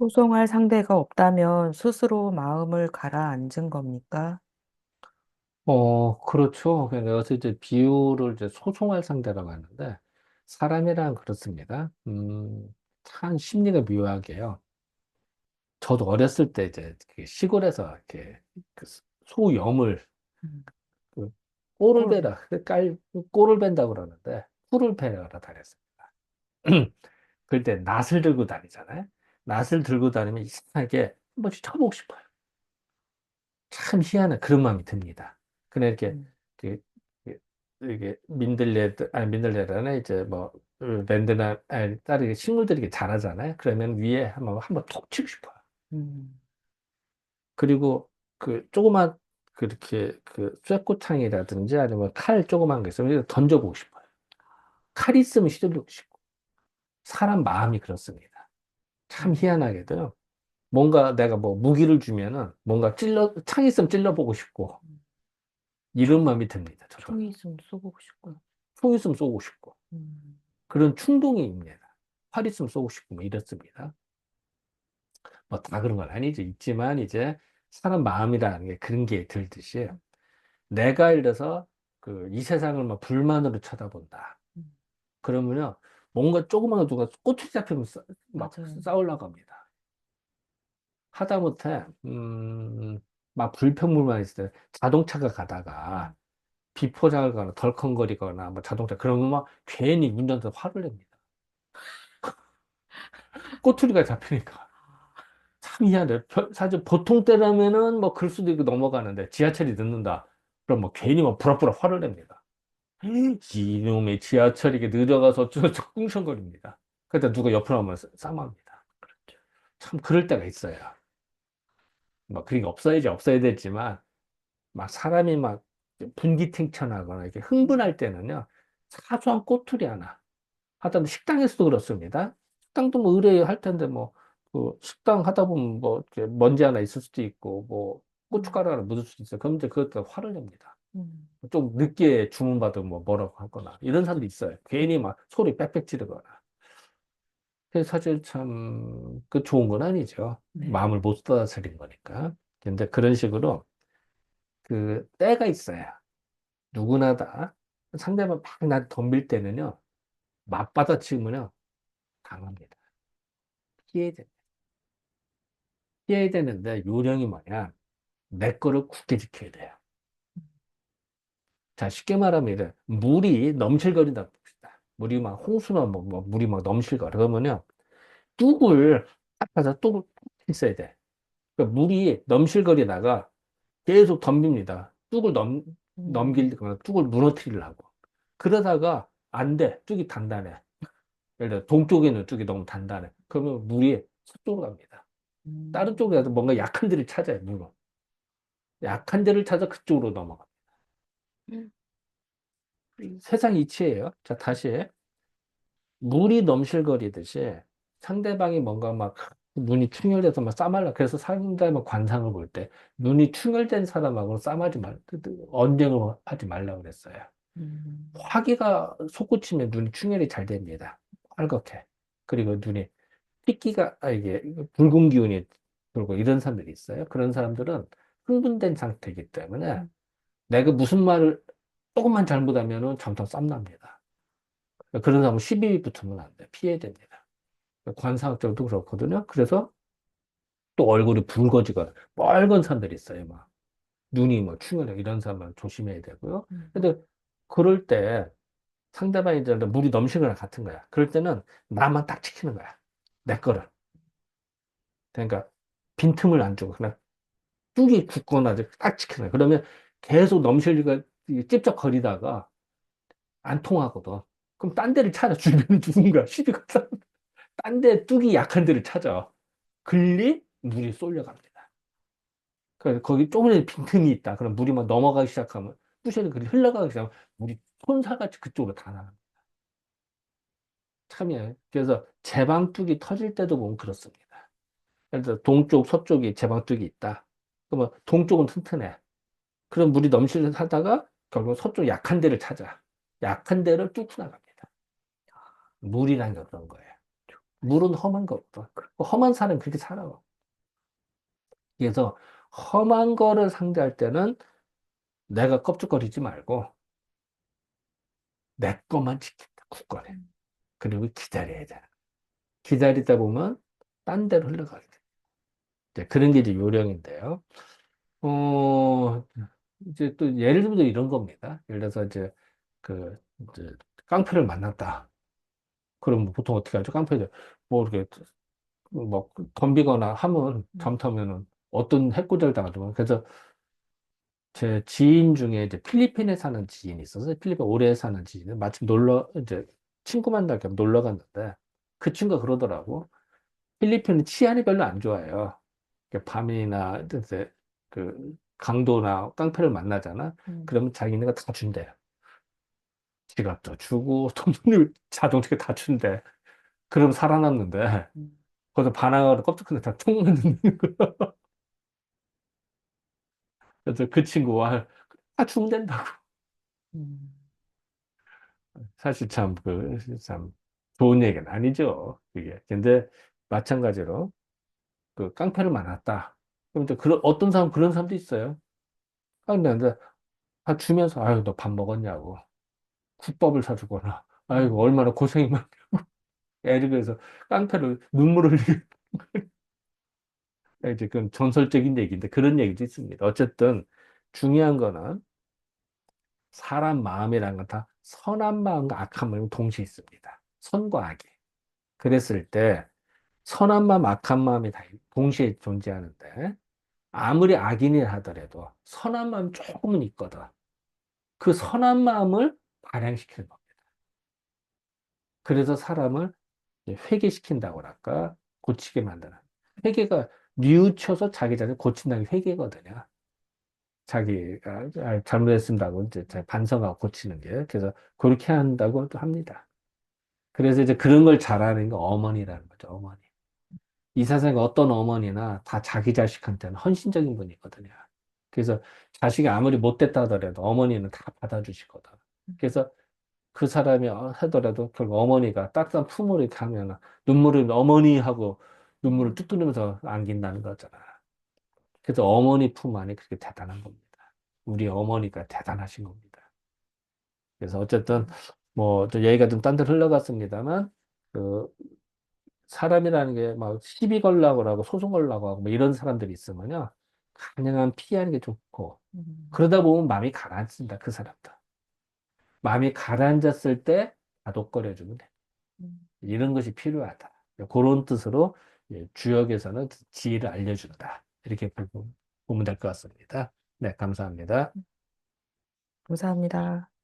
소송할 상대가 없다면 스스로 마음을 가라앉은 겁니까? 어, 그렇죠. 그래서 여기서 이제 비유를 이제 소송할 상대라고 하는데, 사람이란 그렇습니다. 음, 참 심리가 묘하게요. 저도 어렸을 때 이제 그 시골에서 이렇게 그 소염을, 음. 그 꼴을 꼴. 베라, 그 깔, 꼴을 벤다고 그러는데, 꿀을 베러 다녔습니다. 그럴 때 낫을 들고 다니잖아요. 낫을 들고 다니면 이상하게 한 번씩 쳐보고 싶어요. 참 희한한 그런 마음이 듭니다. 그냥 이렇게, 음. 그, 그, 이게 민들레, 아니 민들레라는 이제 뭐, 그 랜드나, 아니, 다른 식물들이 이렇게 자라잖아요. 그러면 위에 한번, 한번 톡 치고 싶어요. 음. 그리고 그 조그만, 그렇게 그 쇠꼬창이라든지 아니면 칼 조그만 거 있으면 던져보고 싶어요. 칼 있으면 휘두르고 싶고. 사람 마음이 그렇습니다. 참 희한하게도요. 뭔가 내가 뭐 무기를 주면은 뭔가 찔러, 창 있으면 찔러보고 싶고. 이런 마음이 듭니다. 저는. 총이 있으면 쏘고 싶고. 총 있으면 쏘고 싶고. 음. 그런 충동이 있습니다. 활 있으면 쏘고 싶고 뭐 이렇습니다. 뭐 다 그런 건 아니죠. 있지만 이제 사람 마음이라는 게 그런 게 들듯이 내가 예를 들어서 그 이 세상을 막 불만으로 쳐다본다. 음. 그러면요. 뭔가 조그만 거 누가 꼬투리 잡히면 싸, 막 맞아요. 싸우려고 합니다. 하다못해 음, 막 불평불만 있을 때 자동차가 가다가 비포장을 가거나 덜컹거리거나 뭐 자동차 그러면 막 괜히 운전자 화를 냅니다. 꼬투리가 잡히니까. 참. 별- 사실 보통 때라면은 뭐 그럴 수도 있고 넘어가는데 지하철이 늦는다. 그럼 뭐 괜히 막 부락부락 화를 냅니다. 이놈의 지하철이 이게 늦어가서 어쩌고저쩌고 꿍셔거립니다. 그때 누가 옆으로 하면 싸- 싸움합니다. 참 그럴 때가 있어요. 뭐 그런 게 없어야지 없어야 되지만 막 사람이 막 분기탱천하거나 이렇게 흥분할 때는요 사소한 꼬투리 하나 하다 보면 식당에서도 그렇습니다. 식당도 뭐 의뢰할 텐데 뭐 그 식당 하다 보면 뭐 먼지 하나 있을 수도 있고 뭐 고춧가루 하나 묻을 수도 있어요. 그럼 이제 그것도 화를 냅니다. 음. 좀 늦게 주문받으면 뭐 뭐라고 하거나 이런 사람도 있어요. 괜히 막 소리 빽빽 지르거나. 그래서 사실 참 그 좋은 건 아니죠. 네. 마음을 못 다스린 거니까. 근데 그런 식으로 그 때가 있어요. 누구나 다 상대방 막 나한테 덤빌 때는요. 맞받아치우면요. 강합니다. 피해야 됩니다. 피해야 되는데 요령이 뭐냐? 내 거를 굳게 지켜야 돼요. 자, 쉽게 말하면. 물이 넘실거린다 봅시다. 물이 막 홍수나 뭐, 뭐 물이 막 넘실거려. 그러면요. 뚝을 딱 가서 뚝을 꾹 있어야 돼. 그러니까 물이 넘실거리다가 계속 덤빕니다. 뚝을 넘, 음. 넘기거나 뚝을 무너뜨리려고. 그러다가 안 돼. 뚝이 단단해. 예를 들어 동쪽에 있는 뚝이 너무 단단해. 그러면 물이 서쪽으로 갑니다. 음. 다른 쪽에 가서 뭔가 약한 데를 찾아요, 물은. 약한 데를 찾아 그쪽으로. 음. 세상 이치예요. 자, 다시. 물이 넘실거리듯이 상대방이 뭔가 막 눈이 충혈돼서 막 싸말라. 그래서 상대방 관상을 볼 때 눈이 충혈된 사람하고는 싸마지 말, 언쟁을 하지 말라고 그랬어요. 음. 화기가 솟구치면 눈이 충혈이 잘 됩니다. 빨갛게. 그리고 눈이 핏기가, 아, 이게 붉은 기운이 돌고 이런 사람들이 있어요. 그런 사람들은 흥분된 상태이기 때문에 음. 내가 무슨 말을 조금만 잘못하면은 잠깐 쌈납니다. 그런 사람은 시비 붙으면 안 돼. 피해야 됩니다. 관상학적으로 그렇거든요. 그래서 또 얼굴이 붉어지거나 빨간 사람들이 있어요. 막 눈이 뭐 충혈 이런 사람은 조심해야 되고요. 음. 근데 그럴 때 상대방이 이제 물이 넘치거나 같은 거야. 그럴 때는 나만 딱 지키는 거야. 내 거를. 그러니까 빈틈을 안 주고 그냥 뚝이 굳거나 딱 지키는 거야. 그러면 계속 넘실리가 찝쩍거리다가 안 통하거든. 그럼 딴 데를 찾아. 주변에 누군가 시비가 딴데 뚝이 약한 데를 찾아. 글리 물이 쏠려갑니다. 그래서 거기 조금의 빈틈이 있다. 그럼 물이 막 넘어가기 시작하면 부셔서 그리 흘러가기 시작하면 물이 손살같이 그쪽으로 다 나갑니다. 참이에요. 그래서 제방뚝이 터질 때도 보면 그렇습니다. 예를 들어 동쪽, 서쪽이 제방뚝이 있다. 그러면 동쪽은 튼튼해. 그럼 물이 넘실하다가 결국 서쪽 약한 데를 찾아. 약한 데를 뚫고 나갑니다. 물이란 게 그런 거예요. 물은 험한 거거든. 그 험한 사람이 그렇게 살아. 그래서 험한 거를 상대할 때는 내가 껍죽거리지 말고 내 것만 지킨다, 굳건해. 그리고 기다려야 돼. 기다리다 보면 딴 데로 흘러가게 돼. 이제 그런 게 이제 요령인데요. 어, 이제 또 예를 들면 이런 겁니다. 예를 들어서 이제 그, 이제 깡패를 만났다. 그럼 뭐 보통 어떻게 하죠? 깡패들 뭐 이렇게 뭐 덤비거나 하면 잘못하면은 어떤 해코지를 당하더만. 그래서 제 지인 중에 이제 필리핀에 사는 지인이 있어서 필리핀 오래 사는 지인은 마침 놀러 이제 친구 만나게 놀러 갔는데 그 친구가 그러더라고. 필리핀은 치안이 별로 안 좋아요. 그러니까 밤이나 이제 그 강도나 깡패를 만나잖아. 음. 그러면 자기네가 다 준대요. 지갑도 주고 돈을 자동차에 다 준대. 그럼 살아남는데 음. 거기서 반항하고 껍데기는 다총 맞는 거야. 그래서 그 친구와 다 죽는다고. 음. 사실 참, 그, 참, 좋은 얘기는 아니죠. 그게. 근데, 마찬가지로, 그, 깡패를 만났다. 또, 그런, 어떤 사람, 그런 사람도 있어요. 깡패인데, 다 주면서, 아유, 너 밥 먹었냐고. 국밥을 사주거나, 아이고, 얼마나 고생이 많냐고. 애를 그래서 깡패를 눈물을 흘리고. 이제 그건 전설적인 얘기인데, 그런 얘기도 있습니다. 어쨌든, 중요한 거는, 사람 마음이라는 건다 선한 마음과 악한 마음이 동시에 있습니다. 선과 악이. 그랬을 때 선한 마음, 악한 마음이 다 동시에 존재하는데 아무리 악인이라 하더라도 선한 마음 조금은 있거든. 그 선한 마음을 발현시키는 겁니다. 그래서 사람을 회개시킨다고 할까? 고치게 만드는. 회개가 뉘우쳐서 자기 자신을 고친다는 게 회개거든요. 자기가 아, 잘못했습니다고 이제 자- 반성하고 고치는 게 그래서 그렇게 한다고 또 합니다. 그래서 이제 그런 걸 잘하는 게 어머니라는 거죠, 어머니. 이 세상에 어떤 어머니나 다 자기 자식한테는 헌신적인 분이거든요. 그래서 자식이 아무리 못됐다 하더라도 어머니는 다 받아주시거든. 그래서 그 사람이 어, 하더라도 결국 어머니가 따뜻한 품으로 이렇게 하면 눈물을 어머니 하고 눈물을 뚝 끊으면서 안긴다는 거잖아. 그래서 어머니 품 안이 그렇게 대단한 겁니다. 우리 어머니가 대단하신 겁니다. 그래서 어쨌든 뭐저 얘기가 좀 딴 데로 흘러갔습니다만 그 사람이라는 게 막 시비 걸라고 하고 소송 걸라고 하고 뭐 이런 사람들이 있으면요 가능한 피하는 게 좋고 음. 그러다 보면 마음이 가라앉습니다. 그 사람도 마음이 가라앉았을 때 다독거려 주면 돼. 음. 이런 것이 필요하다. 그런 뜻으로 예, 주역에서는 지혜를 알려준다. 이렇게 보면 될 것 같습니다. 네, 감사합니다. 감사합니다.